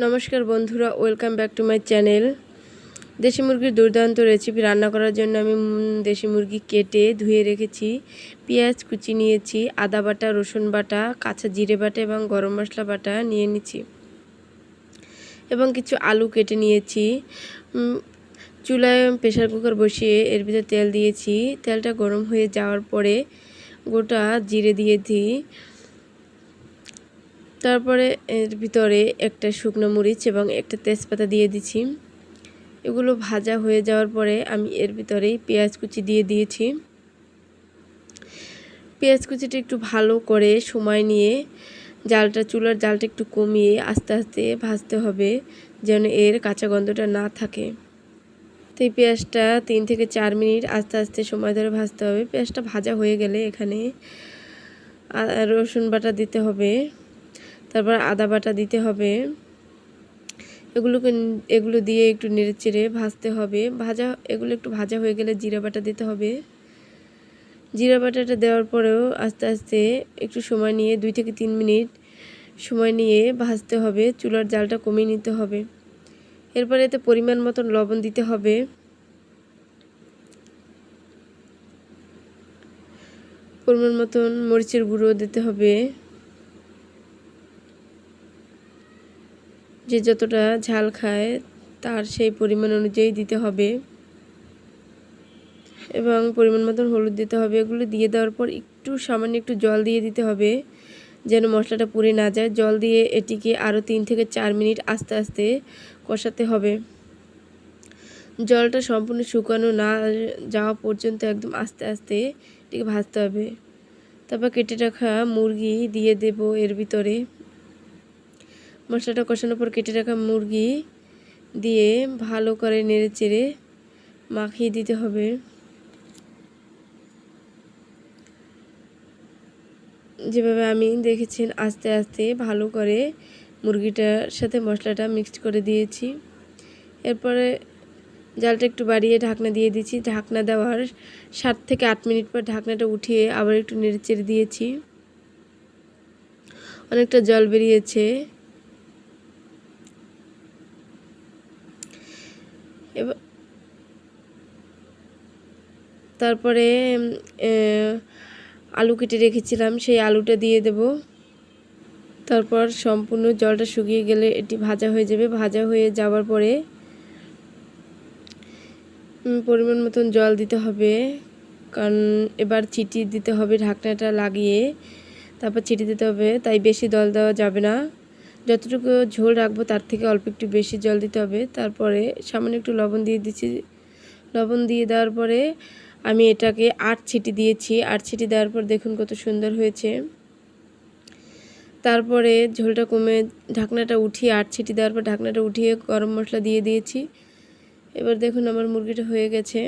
নমস্কার বন্ধুরা welcome back to my channel দেশি মুরগির দুর্দান্ত রেসিপি রান্না করার জন্য আমি দেশি মুরগি কেটে ধুয়ে রেখেছি, পেঁয়াজ কুচি নিয়েছি, আদা বাটা, রসুন বাটা, কাঁচা জিরে বাটা এবং গরম মশলা বাটা নিয়ে নিচ্ছি এবং কিছু আলু কেটে নিয়েছি। চুলায় প্রেশার কুকার বসিয়ে এর ভিতরে তেল দিয়েছি। তেলটা গরম হয়ে যাওয়ার পরে গোটা জিরে দিয়েছি তারপরে এর ভিতরে একটা শুকনো মরিচ এবং একটা তেজপাতা দিয়ে দিচ্ছি এগুলো ভাজা হয়ে যাওয়ার পরে আমি এর ভিতরে পেঁয়াজ কুচি দিয়ে দিয়েছি। পেঁয়াজ কুচিটা একটু ভালো করে সময় নিয়ে জালটা, চুলার জালটা একটু কমিয়ে আস্তে আস্তে ভাজতে হবে যেন এর কাঁচা গন্ধটা না থাকে। তো এই পেঁয়াজটা তিন থেকে চার মিনিট আস্তে আস্তে সময় ধরে ভাজতে হবে। পেঁয়াজটা ভাজা হয়ে গেলে এখানে রসুন বাটা দিতে হবে। তারপর আদা বাটা দিতে হবে। এগুলোকে এগুলো দিয়ে একটু নেড়ে চেড়ে ভাজতে হবে। ভাজা, এগুলো একটু ভাজা হয়ে গেলে জিরা বাটা দিতে হবে। জিরা বাটাটা দেওয়ার পরেও আস্তে আস্তে একটু সময় নিয়ে দুই থেকে তিন মিনিট সময় নিয়ে ভাজতে হবে। চুলার জালটা কমিয়ে নিতে হবে। এরপরে এতে পরিমাণ মতন লবণ দিতে হবে। পরিমাণ মতন মরিচের গুঁড়ো দিতে হবে। যে যতটা ঝাল খায়, তার সেই পরিমাণ অনুযায়ী দিতে হবে। এবং পরিমাণ মতন হলুদ দিতে হবে। এগুলো দিয়ে দেওয়ার পর একটু সামান্য একটু জল দিয়ে দিতে হবে, যেন মশলাটা পুড়ে না যায়। জল দিয়ে এটিকে আরও তিন থেকে চার মিনিট আস্তে আস্তে কষাতে হবে। জলটা সম্পূর্ণ শুকানো না যাওয়া পর্যন্ত একদম আস্তে আস্তে এটিকে ভাজতে হবে। তারপর কেটে রাখা মুরগি দিয়ে দেব এর ভিতরে। মশলাটা কষানোর পর কেটে রাখা মুরগি দিয়ে ভালো করে নেড়ে চেড়ে মাখিয়ে দিতে হবে। যেভাবে আমি দেখেছেন, আস্তে আস্তে ভালো করে মুরগিটার সাথে মশলাটা মিক্সড করে দিয়েছি। এরপরে জালটা একটু বাড়িয়ে ঢাকনা দিয়ে দিয়েছি। ঢাকনা দেওয়ার সাত থেকে আট মিনিট পর ঢাকনাটা উঠিয়ে আবার একটু নেড়ে চেড়ে দিয়েছি। অনেকটা জল বেরিয়েছে। এবার তারপরে আলু কেটে রেখেছিলাম, সেই আলুটা দিয়ে দেব। তারপর সম্পূর্ণ জলটা শুকিয়ে গেলে এটি ভাজা হয়ে যাবে। ভাজা হয়ে যাওয়ার পরে পরিমাণ মতন জল দিতে হবে। কারণ এবার চিটি দিতে হবে, ঢাকনাটা লাগিয়ে তারপর চিটি দিতে হবে, তাই বেশি জল দেওয়া যাবে না। যতটুকু ঝোল রাখব তার থেকে অল্প একটু বেশি জল দিতে হবে। তারপরে সামান্য একটু লবণ দিয়ে দিচ্ছি। লবণ দিয়ে দেওয়ার পরে আমি এটাকে আট ছিটি দিয়েছি। আট ছিটি দেওয়ার পর দেখুন কত সুন্দর হয়েছে। তারপরে ঝোলটা কমে ঢাকনাটা উঠিয়ে আট ছিটি দেওয়ার পর ঢাকনাটা উঠিয়ে গরম মশলা দিয়ে দিয়েছি। এবার দেখুন আমার মুরগিটা হয়ে গেছে।